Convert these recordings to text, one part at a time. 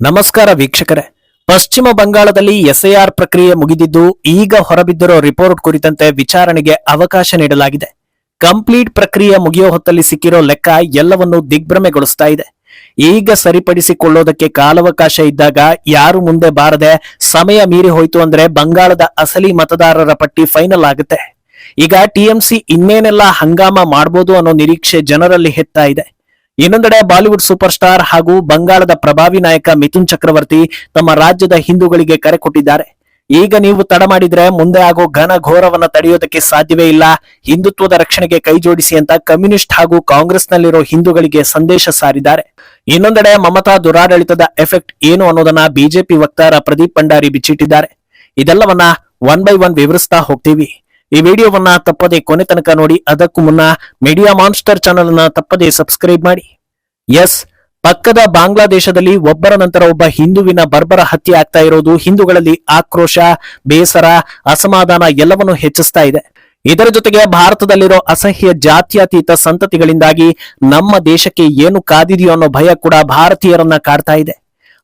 ನಮಸ್ಕಾರ ವೀಕ್ಷಕರೇ. ಪಶ್ಚಿಮ ಬಂಗಾಳದಲ್ಲಿ ಎಸ್ಐಆರ್ ಪ್ರಕ್ರಿಯೆ ಮುಗಿದಿದ್ದು, ಈಗ ಹೊರಬಿದ್ದಿರೋ ರಿಪೋರ್ಟ್ ಕುರಿತಂತೆ ವಿಚಾರಣೆಗೆ ಅವಕಾಶ ನೀಡಲಾಗಿದೆ. ಕಂಪ್ಲೀಟ್ ಪ್ರಕ್ರಿಯೆ ಮುಗಿಯೋ ಹೊತ್ತಲ್ಲಿ ಸಿಕ್ಕಿರೋ ಲೆಕ್ಕ ಎಲ್ಲವನ್ನೂ ದಿಗ್ಭ್ರಮೆಗೊಳಿಸ್ತಾ ಇದೆ. ಈಗ ಸರಿಪಡಿಸಿಕೊಳ್ಳೋದಕ್ಕೆ ಕಾಲಾವಕಾಶ ಇದ್ದಾಗ ಯಾರು ಮುಂದೆ ಬಾರದೆ ಸಮಯ ಮೀರಿ ಹೋಯ್ತು ಅಂದ್ರೆ ಬಂಗಾಳದ ಅಸಲಿ ಮತದಾರರ ಪಟ್ಟಿ ಫೈನಲ್ ಆಗುತ್ತೆ. ಈಗ ಟಿಎಂಸಿ ಇನ್ನೇನೆಲ್ಲ ಹಂಗಾಮ ಮಾಡಬಹುದು ಅನ್ನೋ ನಿರೀಕ್ಷೆ ಜನರಲ್ಲಿ ಹೆತ್ತಾ ಇದೆ. ಇನ್ನೊಂದೆಡೆ ಬಾಲಿವುಡ್ ಸೂಪರ್ ಸ್ಟಾರ್ ಹಾಗೂ ಬಂಗಾಳದ ಪ್ರಭಾವಿ ನಾಯಕ ಮಿಥುನ್ ಚಕ್ರವರ್ತಿ ತಮ್ಮ ರಾಜ್ಯದ ಹಿಂದೂಗಳಿಗೆ ಕರೆ ಕೊಟ್ಟಿದ್ದಾರೆ. ಈಗ ನೀವು ತಡ ಮಾಡಿದ್ರೆ ಮುಂದೆ ಆಗೋ ಘನ ಘೋರವನ್ನ ತಡೆಯೋದಕ್ಕೆ ಸಾಧ್ಯವೇ ಇಲ್ಲ. ಹಿಂದುತ್ವದ ರಕ್ಷಣೆಗೆ ಕೈ ಜೋಡಿಸಿ ಅಂತ ಕಮ್ಯುನಿಸ್ಟ್ ಹಾಗೂ ಕಾಂಗ್ರೆಸ್ನಲ್ಲಿರೋ ಹಿಂದೂಗಳಿಗೆ ಸಂದೇಶ ಸಾರಿದ್ದಾರೆ. ಇನ್ನೊಂದೆಡೆ ಮಮತಾ ದುರಾಡಳಿತದ ಎಫೆಕ್ಟ್ ಏನು ಅನ್ನೋದನ್ನ ಬಿಜೆಪಿ ವಕ್ತಾರ ಪ್ರದೀಪ್ ಭಂಡಾರಿ ಬಿಚ್ಚಿಟ್ಟಿದ್ದಾರೆ. ಇದೆಲ್ಲವನ್ನ ಒನ್ ಬೈ ಒನ್ ವಿವರಿಸ್ತಾ ಹೋಗ್ತೀವಿ. ಈ ವಿಡಿಯೋವನ್ನ ತಪ್ಪದೆ ಕೊನೆ ತನಕ ನೋಡಿ, ಅದಕ್ಕೂ ಮುನ್ನ ಮೀಡಿಯಾ ಮಾನ್ಸ್ಟರ್ ಚಾನೆಲ್ ಅನ್ನ ತಪ್ಪದೆ ಸಬ್ಸ್ಕ್ರೈಬ್ ಮಾಡಿ. ಎಸ್ ಪಕ್ಕದ ಬಾಂಗ್ಲಾದೇಶದಲ್ಲಿ ಒಬ್ಬರ ನಂತರ ಒಬ್ಬ ಹಿಂದುವಿನ ಬರ್ಬರ ಹತ್ಯೆ ಆಗ್ತಾ ಇರೋದು, ಹಿಂದೂಗಳಲ್ಲಿ ಆಕ್ರೋಶ, ಬೇಸರ, ಅಸಮಾಧಾನ ಎಲ್ಲವನ್ನೂ ಹೆಚ್ಚಿಸ್ತಾ ಇದೆ. ಇದರ ಜೊತೆಗೆ ಭಾರತದಲ್ಲಿರೋ ಅಸಹ್ಯ ಜಾತ್ಯತೀತ ಸಂತತಿಗಳಿಂದಾಗಿ ನಮ್ಮ ದೇಶಕ್ಕೆ ಏನು ಕಾದಿದೆಯೋ ಅನ್ನೋ ಭಯ ಕೂಡ ಭಾರತೀಯರನ್ನ ಕಾಡ್ತಾ ಇದೆ.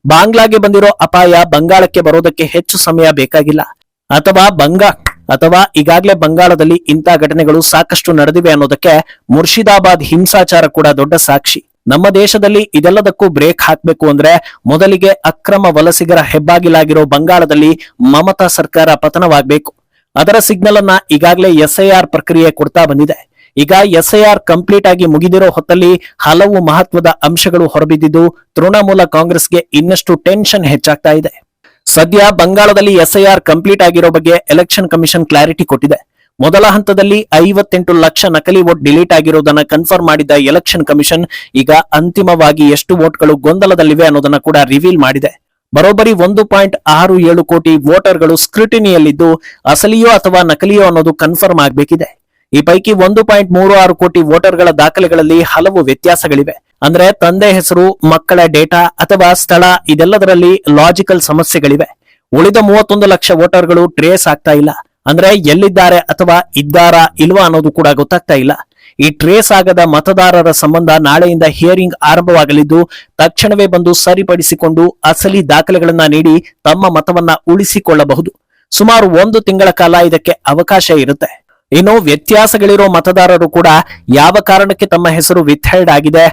ಬಾಂಗ್ಲಾಗೆ ಬಂದಿರೋ ಅಪಾಯ ಬಂಗಾಳಕ್ಕೆ ಬರೋದಕ್ಕೆ ಹೆಚ್ಚು ಸಮಯ ಬೇಕಾಗಿಲ್ಲ. ಅಥವಾ ಬಂಗಾ ಅಥವಾ ಈಗಾಗಲೇ ಬಂಗಾಳದಲ್ಲಿ ಇಂಥ ಘಟನೆಗಳು ಸಾಕಷ್ಟು ನಡೆದಿವೆ ಅನ್ನೋದಕ್ಕೆ ಮುರ್ಷಿದಾಬಾದ್ ಹಿಂಸಾಚಾರ ಕೂಡ ದೊಡ್ಡ ಸಾಕ್ಷಿ. ನಮ್ಮ ದೇಶದಲ್ಲಿ ಇದೆಲ್ಲದಕ್ಕೂ ಬ್ರೇಕ್ ಹಾಕಬೇಕು ಅಂದ್ರೆ ಮೊದಲಿಗೆ ಅಕ್ರಮ ವಲಸಿಗರ ಹೆಬ್ಬಾಗಿಲಾಗಿರೋ ಬಂಗಾಳದಲ್ಲಿ ಮಮತಾ ಸರ್ಕಾರ ಪತನವಾಗಬೇಕು. ಅದರ ಸಿಗ್ನಲ್ ಅನ್ನ ಈಗಾಗಲೇ ಎಸ್ಐಆರ್ ಪ್ರಕ್ರಿಯೆ ಕೊಡ್ತಾ ಬಂದಿದೆ. ಈಗ ಎಸ್ಐಆರ್ ಕಂಪ್ಲೀಟ್ ಆಗಿ ಮುಗಿದಿರೋ ಹೊತ್ತಲ್ಲಿ ಹಲವು ಮಹತ್ವದ ಅಂಶಗಳು ಹೊರಬಿದ್ದಿದ್ದು, ತೃಣಮೂಲ ಕಾಂಗ್ರೆಸ್ಗೆ ಇನ್ನಷ್ಟು ಟೆನ್ಷನ್ ಹೆಚ್ಚಾಗ್ತಾ ಇದೆ. ಸದ್ಯ ಬಂಗಾಳದಲ್ಲಿ ಎಸ್ಐಆರ್ ಕಂಪ್ಲೀಟ್ ಆಗಿರೋ ಬಗ್ಗೆ ಎಲೆಕ್ಷನ್ ಕಮಿಷನ್ ಕ್ಲಾರಿಟಿ ಕೊಟ್ಟಿದೆ. ಮೊದಲ ಹಂತದಲ್ಲಿ ಐವತ್ತೆಂಟು ಲಕ್ಷ ನಕಲಿ ವೋಟ್ ಡಿಲೀಟ್ ಆಗಿರೋದನ್ನ ಕನ್ಫರ್ಮ್ ಮಾಡಿದ್ದ ಎಲೆಕ್ಷನ್ ಕಮಿಷನ್ ಈಗ ಅಂತಿಮವಾಗಿ ಎಷ್ಟು ವೋಟ್ಗಳು ಗೊಂದಲದಲ್ಲಿವೆ ಅನ್ನೋದನ್ನ ಕೂಡ ರಿವೀಲ್ ಮಾಡಿದೆ. ಬರೋಬ್ಬರಿ ಒಂದು ಪಾಯಿಂಟ್ ಆರು ಏಳು ಕೋಟಿ ವೋಟರ್ಗಳು ಸ್ಕ್ರೂಟಿನಿಯಲ್ಲಿದ್ದು ಅಸಲಿಯೋ ಅಥವಾ ನಕಲಿಯೋ ಅನ್ನೋದು ಕನ್ಫರ್ಮ್ ಆಗಬೇಕಿದೆ. ಈ ಪೈಕಿ ಒಂದು ಪಾಯಿಂಟ್ ಮೂರು ಆರು ಕೋಟಿ ವೋಟರ್ಗಳ ದಾಖಲೆಗಳಲ್ಲಿ ಹಲವು ವ್ಯತ್ಯಾಸಗಳಿವೆ. ಅಂದ್ರೆ ತಂದೆ ಹೆಸರು, ಮಕ್ಕಳ ಡೇಟಾ ಅಥವಾ ಸ್ಥಳ, ಇದೆಲ್ಲದರಲ್ಲಿ ಲಾಜಿಕಲ್ ಸಮಸ್ಯೆಗಳಿವೆ. ಉಳಿದ ಮೂವತ್ತೊಂದು ಲಕ್ಷ ವೋಟರ್ಗಳು ಟ್ರೇಸ್ ಆಗ್ತಾ ಇಲ್ಲ. ಅಂದ್ರೆ ಎಲ್ಲಿದ್ದಾರೆ ಅಥವಾ ಇದ್ದಾರಾ ಇಲ್ವಾ ಅನ್ನೋದು ಕೂಡ ಗೊತ್ತಾಗ್ತಾ ಇಲ್ಲ. ಈ ಟ್ರೇಸ್ ಆಗದ ಮತದಾರರ ಸಂಬಂಧ ನಾಳೆಯಿಂದ ಹಿಯರಿಂಗ್ ಆರಂಭವಾಗಲಿದ್ದು, ತಕ್ಷಣವೇ ಬಂದು ಸರಿಪಡಿಸಿಕೊಂಡು ಅಸಲಿ ದಾಖಲೆಗಳನ್ನ ನೀಡಿ ತಮ್ಮ ಮತವನ್ನ ಉಳಿಸಿಕೊಳ್ಳಬಹುದು. ಸುಮಾರು ಒಂದು ತಿಂಗಳ ಕಾಲ ಇದಕ್ಕೆ ಅವಕಾಶ ಇರುತ್ತೆ. ಇನ್ನು ವ್ಯತ್ಯಾಸಗಳಿರೋ ಮತದಾರರು ಕೂಡ ಯಾವ ಕಾರಣಕ್ಕೆ ತಮ್ಮ ಹೆಸರು ವಿಥ್ಹೆಲ್ಡ್ ಆಗಿದೆ,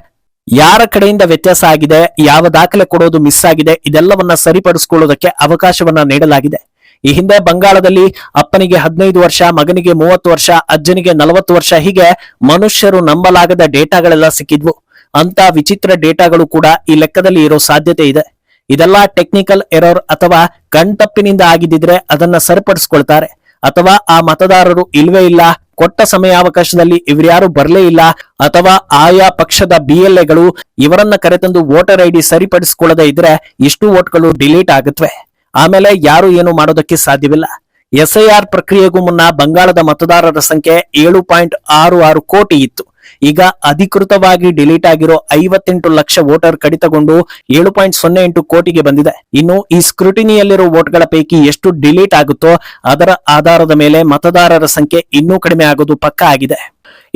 ಯಾರ ಕಡೆಯಿಂದ ವ್ಯತ್ಯಾಸ ಆಗಿದೆ, ಯಾವ ದಾಖಲೆ ಕೊಡೋದು ಮಿಸ್ ಆಗಿದೆ, ಇದೆಲ್ಲವನ್ನ ಸರಿಪಡಿಸಿಕೊಳ್ಳೋದಕ್ಕೆ ಅವಕಾಶವನ್ನ ನೀಡಲಾಗಿದೆ. ಈ ಹಿಂದೆ ಬಂಗಾಳದಲ್ಲಿ ಅಪ್ಪನಿಗೆ ಹದಿನೈದು ವರ್ಷ, ಮಗನಿಗೆ ಮೂವತ್ತು ವರ್ಷ, ಅಜ್ಜನಿಗೆ ನಲವತ್ತು ವರ್ಷ, ಹೀಗೆ ಮನುಷ್ಯರು ನಂಬಲಾಗದ ಡೇಟಾಗಳೆಲ್ಲ ಸಿಕ್ಕಿದ್ವು. ಅಂತ ವಿಚಿತ್ರ ಡೇಟಾಗಳು ಕೂಡ ಈ ಲೆಕ್ಕದಲ್ಲಿ ಇರೋ ಸಾಧ್ಯತೆ ಇದೆ. ಇದೆಲ್ಲ ಟೆಕ್ನಿಕಲ್ ಎರರ್ ಅಥವಾ ಕಣ್ತಪ್ಪಿನಿಂದ ಆಗಿದ್ದಿದ್ರೆ ಅದನ್ನ ಸರಿಪಡಿಸ್ಕೊಳ್ತಾರೆ. ಅಥವಾ ಆ ಮತದಾರರು ಇಲ್ವೇ ಇಲ್ಲ, ಕೊಟ್ಟ ಸಮಯಾವಕಾಶದಲ್ಲಿ ಇವ್ರ್ಯಾರು ಬರಲೇ ಇಲ್ಲ, ಅಥವಾ ಆಯಾ ಪಕ್ಷದ ಬಿಎಲ್ಎಗಳು ಇವರನ್ನ ಕರೆತಂದು ವೋಟರ್ ಐಡಿ ಸರಿಪಡಿಸಿಕೊಳ್ಳದೆ ಇದ್ರೆ ಇಷ್ಟು ವೋಟ್ಗಳು ಡಿಲೀಟ್ ಆಗುತ್ತವೆ ಆಮೇಲೆ ಯಾರು ಏನು ಮಾಡೋದಕ್ಕೆ ಸಾಧ್ಯವಿಲ್ಲ. ಎಸ್ಐಆರ್ ಪ್ರಕ್ರಿಯೆಗೂ ಮುನ್ನ ಬಂಗಾಳದ ಮತದಾರರ ಸಂಖ್ಯೆ ಏಳು ಪಾಯಿಂಟ್ ಆರು ಆರು ಕೋಟಿ ಇತ್ತು. ಈಗ ಅಧಿಕೃತವಾಗಿ ಡಿಲೀಟ್ ಆಗಿರೋ ಐವತ್ತೆಂಟು ಲಕ್ಷ ವೋಟರ್ ಕಡಿತಗೊಂಡು ಏಳು ಪಾಯಿಂಟ್ ಸೊನ್ನೆ ಎಂಟು ಕೋಟಿಗೆ ಬಂದಿದೆ. ಇನ್ನು ಈ ಸ್ಕ್ರೂಟಿನಿಯಲ್ಲಿರೋ ವೋಟ್ಗಳ ಪೈಕಿ ಎಷ್ಟು ಡಿಲೀಟ್ ಆಗುತ್ತೋ ಅದರ ಆಧಾರದ ಮೇಲೆ ಮತದಾರರ ಸಂಖ್ಯೆ ಇನ್ನೂ ಕಡಿಮೆ ಆಗೋದು ಪಕ್ಕಾ ಆಗಿದೆ.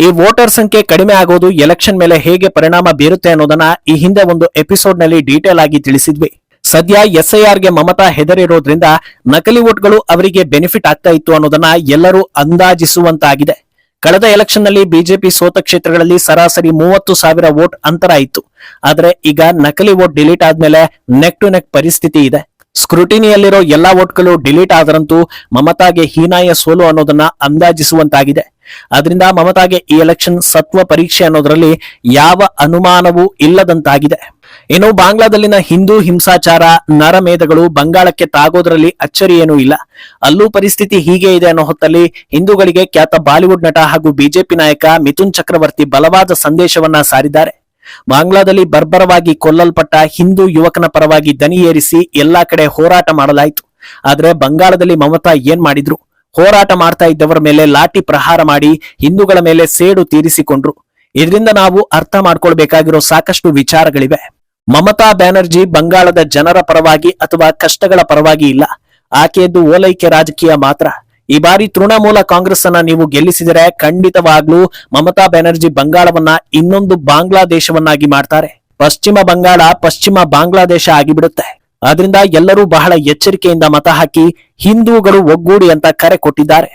ಈ ವೋಟರ್ ಸಂಖ್ಯೆ ಕಡಿಮೆ ಆಗೋದು ಎಲೆಕ್ಷನ್ ಮೇಲೆ ಹೇಗೆ ಪರಿಣಾಮ ಬೀರುತ್ತೆ ಅನ್ನೋದನ್ನ ಈ ಹಿಂದೆ ಒಂದು ಎಪಿಸೋಡ್ನಲ್ಲಿ ಡೀಟೇಲ್ ಆಗಿ ತಿಳಿಸಿದ್ವಿ. ಸದ್ಯ ಎಸ್ಐಆರ್ಗೆ ಮಮತಾ ಹೆದರಿರೋದ್ರಿಂದ ನಕಲಿ ವೋಟ್ಗಳು ಅವರಿಗೆ ಬೆನಿಫಿಟ್ ಆಗ್ತಾ ಇತ್ತು ಅನ್ನೋದನ್ನ ಎಲ್ಲರೂ ಅಂದಾಜಿಸುವಂತಾಗಿದೆ. ಕಳೆದ ಎಲೆಕ್ಷನ್ನಲ್ಲಿ ಬಿಜೆಪಿ ಸೋತ ಕ್ಷೇತ್ರಗಳಲ್ಲಿ ಸರಾಸರಿ ಮೂವತ್ತು ಸಾವಿರ ವೋಟ್ ಅಂತರ ಇತ್ತು. ಆದ್ರೆ ಈಗ ನಕಲಿ ವೋಟ್ ಡಿಲೀಟ್ ಆದ್ಮೇಲೆ ನೆಕ್ ಟು ನೆಕ್ ಪರಿಸ್ಥಿತಿ ಇದೆ. ಸ್ಕ್ರೂಟಿನಿಯಲ್ಲಿರೋ ಎಲ್ಲಾ ವೋಟ್ಗಳು ಡಿಲೀಟ್ ಆದರಂತೂ ಮಮತಾಗೆ ಹೀನಾಯ ಸೋಲು ಅನ್ನೋದನ್ನ ಅಂದಾಜಿಸುವಂತಾಗಿದೆ. ಅದರಿಂದ ಮಮತಾಗೆ ಈ ಎಲೆಕ್ಷನ್ ಸತ್ವ ಪರೀಕ್ಷೆ ಅನ್ನೋದರಲ್ಲಿ ಯಾವ ಅನುಮಾನವೂ ಇಲ್ಲದಂತಾಗಿದೆ. ಇನ್ನು ಬಾಂಗ್ಲಾದಲ್ಲಿನ ಹಿಂದೂ ಹಿಂಸಾಚಾರ, ನರಮೇಧಗಳು ಬಂಗಾಳಕ್ಕೆ ತಾಗೋದ್ರಲ್ಲಿ ಅಚ್ಚರಿ ಏನೂ ಇಲ್ಲ. ಅಲ್ಲೂ ಪರಿಸ್ಥಿತಿ ಹೀಗೆ ಇದೆ ಅನ್ನೋ ಹೊತ್ತಲ್ಲಿ ಹಿಂದೂಗಳಿಗೆ ಖ್ಯಾತ ಬಾಲಿವುಡ್ ನಟ ಹಾಗೂ ಬಿಜೆಪಿ ನಾಯಕ ಮಿಥುನ್ ಚಕ್ರವರ್ತಿ ಬಲವಾದ ಸಂದೇಶವನ್ನ ಸಾರಿದ್ದಾರೆ. ಬಾಂಗ್ಲಾದಲ್ಲಿ ಬರ್ಬರವಾಗಿ ಕೊಲ್ಲಲ್ಪಟ್ಟ ಹಿಂದೂ ಯುವಕನ ಪರವಾಗಿ ದನಿ ಏರಿಸಿ ಎಲ್ಲಾ ಕಡೆ ಹೋರಾಟ ಮಾಡಲಾಯಿತು. ಆದ್ರೆ ಬಂಗಾಳದಲ್ಲಿ ಮಮತಾ ಏನ್ ಮಾಡಿದ್ರು? ಹೋರಾಟ ಮಾಡ್ತಾ ಇದ್ದವರ ಮೇಲೆ ಲಾಠಿ ಪ್ರಹಾರ ಮಾಡಿ ಹಿಂದೂಗಳ ಮೇಲೆ ಸೇಡು ತೀರಿಸಿಕೊಂಡ್ರು. ಇದರಿಂದ ನಾವು ಅರ್ಥ ಮಾಡ್ಕೊಳ್ಬೇಕಾಗಿರೋ ಸಾಕಷ್ಟು ವಿಚಾರಗಳಿವೆ. ಮಮತಾ ಬ್ಯಾನರ್ಜಿ ಬಂಗಾಳದ ಜನರ ಪರವಾಗಿ ಅಥವಾ ಕಷ್ಟಗಳ ಪರವಾಗಿ ಇಲ್ಲ. ಆಕೆಯದ್ದು ಓಲೈಕೆ ರಾಜಕೀಯ ಮಾತ್ರ. ಈ ಬಾರಿ ತೃಣಮೂಲ ಕಾಂಗ್ರೆಸ್ ಅನ್ನ ನೀವು ಗೆಲ್ಲಿಸಿದರೆ ಖಂಡಿತವಾಗ್ಲೂ ಮಮತಾ ಬ್ಯಾನರ್ಜಿ ಬಂಗಾಳವನ್ನ ಇನ್ನೊಂದು ಬಾಂಗ್ಲಾದೇಶವನ್ನಾಗಿ ಮಾಡ್ತಾರೆ. ಪಶ್ಚಿಮ ಬಂಗಾಳ ಪಶ್ಚಿಮ ಬಾಂಗ್ಲಾದೇಶ ಆಗಿಬಿಡುತ್ತೆ. ಆದ್ರಿಂದ ಎಲ್ಲರೂ ಬಹಳ ಎಚ್ಚರಿಕೆಯಿಂದ ಮತ ಹಾಕಿ ಹಿಂದೂಗಳು ಒಗ್ಗೂಡಿ ಅಂತ ಕರೆ ಕೊಟ್ಟಿದ್ದಾರೆ.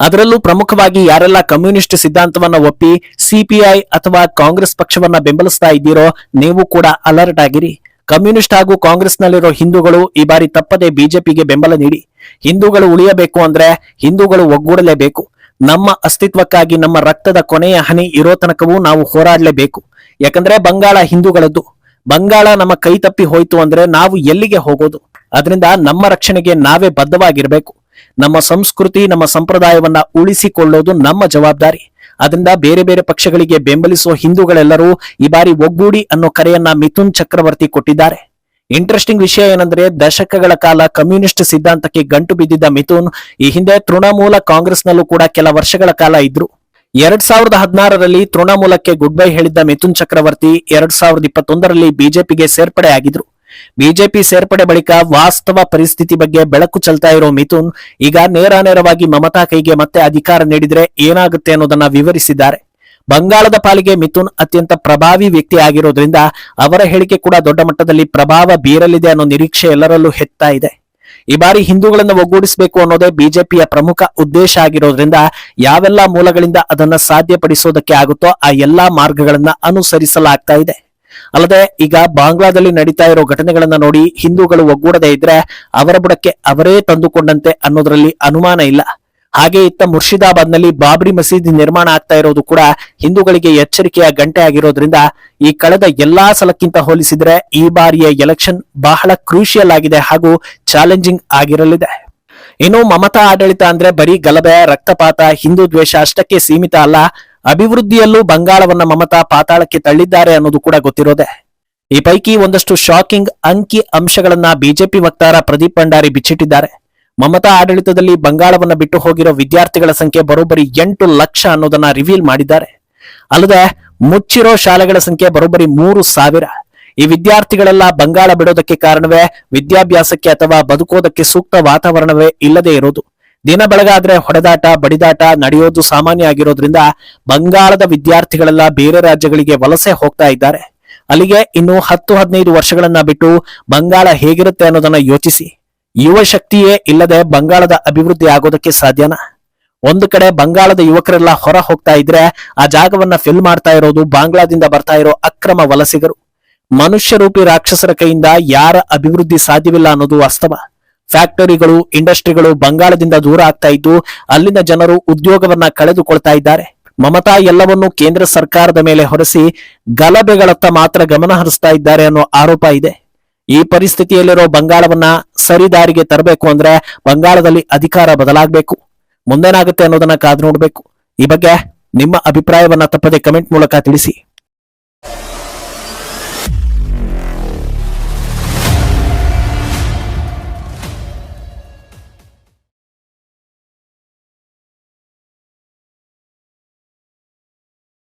ಅದರಲ್ಲೂ ಪ್ರಮುಖವಾಗಿ ಯಾರೆಲ್ಲ ಕಮ್ಯುನಿಸ್ಟ್ ಸಿದ್ಧಾಂತವನ್ನ ಒಪ್ಪಿ ಸಿಪಿಐ ಅಥವಾ ಕಾಂಗ್ರೆಸ್ ಪಕ್ಷವನ್ನ ಬೆಂಬಲಿಸ್ತಾ ಇದ್ದೀರೋ ನೀವು ಕೂಡ ಅಲರ್ಟ್ ಆಗಿರಿ. ಕಮ್ಯುನಿಸ್ಟ್ ಹಾಗೂ ಕಾಂಗ್ರೆಸ್ನಲ್ಲಿರೋ ಹಿಂದೂಗಳು ಈ ಬಾರಿ ತಪ್ಪದೆ ಬಿಜೆಪಿಗೆ ಬೆಂಬಲ ನೀಡಿ. ಹಿಂದೂಗಳು ಉಳಿಯಬೇಕು ಅಂದ್ರೆ ಹಿಂದೂಗಳು ಒಗ್ಗೂಡಲೇಬೇಕು. ನಮ್ಮ ಅಸ್ತಿತ್ವಕ್ಕಾಗಿ ನಮ್ಮ ರಕ್ತದ ಕೊನೆಯ ಹನಿ ಇರೋ ತನಕವೂ ನಾವು ಹೋರಾಡಲೇಬೇಕು. ಯಾಕಂದ್ರೆ ಬಂಗಾಳ ಹಿಂದೂಗಳದ್ದು. ಬಂಗಾಳ ನಮ್ಮ ಕೈ ತಪ್ಪಿ ಹೋಯ್ತು ಅಂದ್ರೆ ನಾವು ಎಲ್ಲಿಗೆ ಹೋಗೋದು? ಅದರಿಂದ ನಮ್ಮ ರಕ್ಷಣೆಗೆ ನಾವೇ ಬದ್ಧವಾಗಿರ್ಬೇಕು. ನಮ್ಮ ಸಂಸ್ಕೃತಿ, ನಮ್ಮ ಸಂಪ್ರದಾಯವನ್ನ ಉಳಿಸಿಕೊಳ್ಳೋದು ನಮ್ಮ ಜವಾಬ್ದಾರಿ. ಅದರಿಂದ ಬೇರೆ ಬೇರೆ ಪಕ್ಷಗಳಿಗೆ ಬೆಂಬಲಿಸುವ ಹಿಂದೂಗಳೆಲ್ಲರೂ ಈ ಬಾರಿ ಒಗ್ಗೂಡಿ ಅನ್ನೋ ಕರೆಯನ್ನ ಮಿಥುನ್ ಚಕ್ರವರ್ತಿ ಕೊಟ್ಟಿದ್ದಾರೆ. ಇಂಟ್ರೆಸ್ಟಿಂಗ್ ವಿಷಯ ಏನಂದ್ರೆ ದಶಕಗಳ ಕಾಲ ಕಮ್ಯುನಿಸ್ಟ್ ಸಿದ್ಧಾಂತಕ್ಕೆ ಗಂಟು ಬಿದ್ದಿದ್ದ ಮಿಥುನ್ ಈ ಹಿಂದೆ ತೃಣಮೂಲ ಕಾಂಗ್ರೆಸ್ನಲ್ಲೂ ಕೂಡ ಕೆಲ ವರ್ಷಗಳ ಕಾಲ ಇದ್ರು. ಎರಡ್ ಸಾವಿರದ ಹದಿನಾರರಲ್ಲಿ ತೃಣಮೂಲಕ್ಕೆ ಗುಡ್ ಬೈ ಹೇಳಿದ್ದ ಮಿಥುನ್ ಚಕ್ರವರ್ತಿ ಎರಡ್ ಸಾವಿರದ ಇಪ್ಪತ್ತೊಂದರಲ್ಲಿ ಬಿಜೆಪಿಗೆ ಸೇರ್ಪಡೆ ಆಗಿದ್ರು. ಬಿಜೆಪಿ ಸೇರ್ಪಡೆ ಬಳಿಕ ವಾಸ್ತವ ಪರಿಸ್ಥಿತಿ ಬಗ್ಗೆ ಬೆಳಕು ಚೆಲ್ತಾ ಇರೋ ಮಿಥುನ್ ಈಗ ನೇರ ನೇರವಾಗಿ ಮಮತಾ ಕೈಗೆ ಮತ್ತೆ ಅಧಿಕಾರ ನೀಡಿದ್ರೆ ಏನಾಗುತ್ತೆ ಅನ್ನೋದನ್ನ ವಿವರಿಸಿದ್ದಾರೆ. ಬಂಗಾಳದ ಪಾಲಿಗೆ ಮಿಥುನ್ ಅತ್ಯಂತ ಪ್ರಭಾವಿ ವ್ಯಕ್ತಿ ಆಗಿರೋದ್ರಿಂದ ಅವರ ಹೇಳಿಕೆ ಕೂಡ ದೊಡ್ಡ ಮಟ್ಟದಲ್ಲಿ ಪ್ರಭಾವ ಬೀರಲಿದೆ ಅನ್ನೋ ನಿರೀಕ್ಷೆ ಎಲ್ಲರಲ್ಲೂ ಹೆತ್ತಾ ಇದೆ. ಈ ಬಾರಿ ಹಿಂದೂಗಳನ್ನು ಒಗ್ಗೂಡಿಸಬೇಕು ಅನ್ನೋದೇ ಬಿಜೆಪಿಯ ಪ್ರಮುಖ ಉದ್ದೇಶ ಆಗಿರೋದ್ರಿಂದ ಯಾವೆಲ್ಲ ಮೂಲಗಳಿಂದ ಅದನ್ನ ಸಾಧ್ಯಪಡಿಸೋದಕ್ಕೆ ಆಗುತ್ತೋ ಆ ಎಲ್ಲಾ ಮಾರ್ಗಗಳನ್ನ ಅನುಸರಿಸಲಾಗ್ತಾ ಇದೆ. ಅಲ್ಲದೆ ಈಗ ಬಾಂಗ್ಲಾದಲ್ಲಿ ನಡೀತಾ ಇರೋ ಘಟನೆಗಳನ್ನ ನೋಡಿ ಹಿಂದೂಗಳು ಒಗ್ಗೂಡದೇ ಇದ್ರೆ ಅವರ ಬುಡಕ್ಕೆ ಅವರೇ ತಂದುಕೊಂಡಂತೆ ಅನ್ನೋದ್ರಲ್ಲಿ ಅನುಮಾನ ಇಲ್ಲ. ಹಾಗೆ ಇತ್ತ ಮುರ್ಷಿದಾಬಾದ್ನಲ್ಲಿ ಬಾಬ್ರಿ ಮಸೀದಿ ನಿರ್ಮಾಣ ಆಗ್ತಾ ಇರೋದು ಕೂಡ ಹಿಂದೂಗಳಿಗೆ ಎಚ್ಚರಿಕೆಯ ಗಂಟೆ ಆಗಿರೋದ್ರಿಂದ ಈ ಕಳೆದ ಎಲ್ಲಾ ಸಲಕ್ಕಿಂತ ಹೋಲಿಸಿದ್ರೆ ಈ ಬಾರಿಯ ಎಲೆಕ್ಷನ್ ಬಹಳ ಕ್ರೂಷಿಯಲ್ ಆಗಿದೆ ಹಾಗೂ ಚಾಲೆಂಜಿಂಗ್ ಆಗಿರಲಿದೆ. ಇನ್ನು ಮಮತಾ ಆಡಳಿತ ಅಂದ್ರೆ ಬರೀ ಗಲಭೆ, ರಕ್ತಪಾತ, ಹಿಂದೂ ದ್ವೇಷ ಅಷ್ಟಕ್ಕೆ ಸೀಮಿತ ಅಲ್ಲ, ಅಭಿವೃದ್ಧಿಯಲ್ಲೂ ಬಂಗಾಳವನ್ನ ಮಮತಾ ಪಾತಾಳಕ್ಕೆ ತಳ್ಳಿದ್ದಾರೆ ಅನ್ನೋದು ಕೂಡ ಗೊತ್ತಿರೋದೆ. ಈ ಪೈಕಿ ಒಂದಷ್ಟು ಶಾಕಿಂಗ್ ಅಂಕಿ ಅಂಶಗಳನ್ನ ಬಿಜೆಪಿ ವಕ್ತಾರ ಪ್ರದೀಪ್ ಭಂಡಾರಿ ಬಿಚ್ಚಿಟ್ಟಿದ್ದಾರೆ. ಮಮತಾ ಆಡಳಿತದಲ್ಲಿ ಬಂಗಾಳವನ್ನ ಬಿಟ್ಟು ಹೋಗಿರೋ ವಿದ್ಯಾರ್ಥಿಗಳ ಸಂಖ್ಯೆ ಬರೋಬ್ಬರಿ ಎಂಟು ಲಕ್ಷ ಅನ್ನೋದನ್ನ ರಿವೀಲ್ ಮಾಡಿದ್ದಾರೆ. ಅಲ್ಲದೆ ಮುಚ್ಚಿರೋ ಶಾಲೆಗಳ ಸಂಖ್ಯೆ ಬರೋಬ್ಬರಿ ಮೂರು ಸಾವಿರ. ಈ ವಿದ್ಯಾರ್ಥಿಗಳೆಲ್ಲ ಬಂಗಾಳ ಬಿಡೋದಕ್ಕೆ ಕಾರಣವೇ ವಿದ್ಯಾಭ್ಯಾಸಕ್ಕೆ ಅಥವಾ ಬದುಕೋದಕ್ಕೆ ಸೂಕ್ತ ವಾತಾವರಣವೇ ಇಲ್ಲದೆ ಇರೋದು. ದಿನ ಬೆಳಗಾದ್ರೆ ಹೊಡೆದಾಟ, ಬಡಿದಾಟ ನಡೆಯೋದು ಸಾಮಾನ್ಯ ಆಗಿರೋದ್ರಿಂದ ಬಂಗಾಳದ ವಿದ್ಯಾರ್ಥಿಗಳೆಲ್ಲ ಬೇರೆ ರಾಜ್ಯಗಳಿಗೆ ವಲಸೆ ಹೋಗ್ತಾ ಇದ್ದಾರೆ. ಅಲ್ಲಿಗೆ ಇನ್ನು ಹತ್ತು ಹದಿನೈದು ವರ್ಷಗಳನ್ನ ಬಿಟ್ಟು ಬಂಗಾಳ ಹೇಗಿರುತ್ತೆ ಅನ್ನೋದನ್ನ ಯೋಚಿಸಿ. ಯುವ ಶಕ್ತಿಯೇ ಇಲ್ಲದೆ ಬಂಗಾಳದ ಅಭಿವೃದ್ಧಿ ಆಗೋದಕ್ಕೆ ಸಾಧ್ಯನಾ? ಒಂದು ಕಡೆ ಬಂಗಾಳದ ಯುವಕರೆಲ್ಲ ಹೊರ ಹೋಗ್ತಾ ಇದ್ರೆ ಆ ಜಾಗವನ್ನ ಫಿಲ್ ಮಾಡ್ತಾ ಇರೋದು, ಬಾಂಗ್ಲಾದಿಂದ ಬರ್ತಾ ಇರೋ ಅಕ್ರಮ ವಲಸಿಗರು. ಮನುಷ್ಯ ರೂಪಿ ರಾಕ್ಷಸರ ಕೈಯಿಂದ ಯಾರ ಅಭಿವೃದ್ಧಿ ಸಾಧ್ಯವಿಲ್ಲ ಅನ್ನೋದು ವಾಸ್ತವ. ಫ್ಯಾಕ್ಟರಿಗಳು, ಇಂಡಸ್ಟ್ರಿಗಳು ಬಂಗಾಳದಿಂದ ದೂರ ಆಗ್ತಾ ಇದ್ದು ಅಲ್ಲಿನ ಜನರು ಉದ್ಯೋಗವನ್ನ ಕಳೆದುಕೊಳ್ತಾ ಇದ್ದಾರೆ. ಮಮತಾ ಎಲ್ಲವನ್ನೂ ಕೇಂದ್ರ ಸರ್ಕಾರದ ಮೇಲೆ ಹೊರಸಿ ಗಲಭೆಗಳತ್ತ ಮಾತ್ರ ಗಮನ ಹರಿಸ್ತಾ ಇದ್ದಾರೆ ಅನ್ನೋ ಆರೋಪ ಇದೆ. ಈ ಪರಿಸ್ಥಿತಿಯಲ್ಲಿರೋ ಬಂಗಾಳವನ್ನ ಸರಿದಾರಿಗೆ ತರಬೇಕು ಅಂದ್ರೆ ಬಂಗಾಳದಲ್ಲಿ ಅಧಿಕಾರ ಬದಲಾಗಬೇಕು. ಮುಂದೇನಾಗುತ್ತೆ ಅನ್ನೋದನ್ನ ಕಾದು ನೋಡಬೇಕು. ಈ ಬಗ್ಗೆ ನಿಮ್ಮ ಅಭಿಪ್ರಾಯವನ್ನ ತಪ್ಪದೆ ಕಮೆಂಟ್ ಮೂಲಕ ತಿಳಿಸಿ.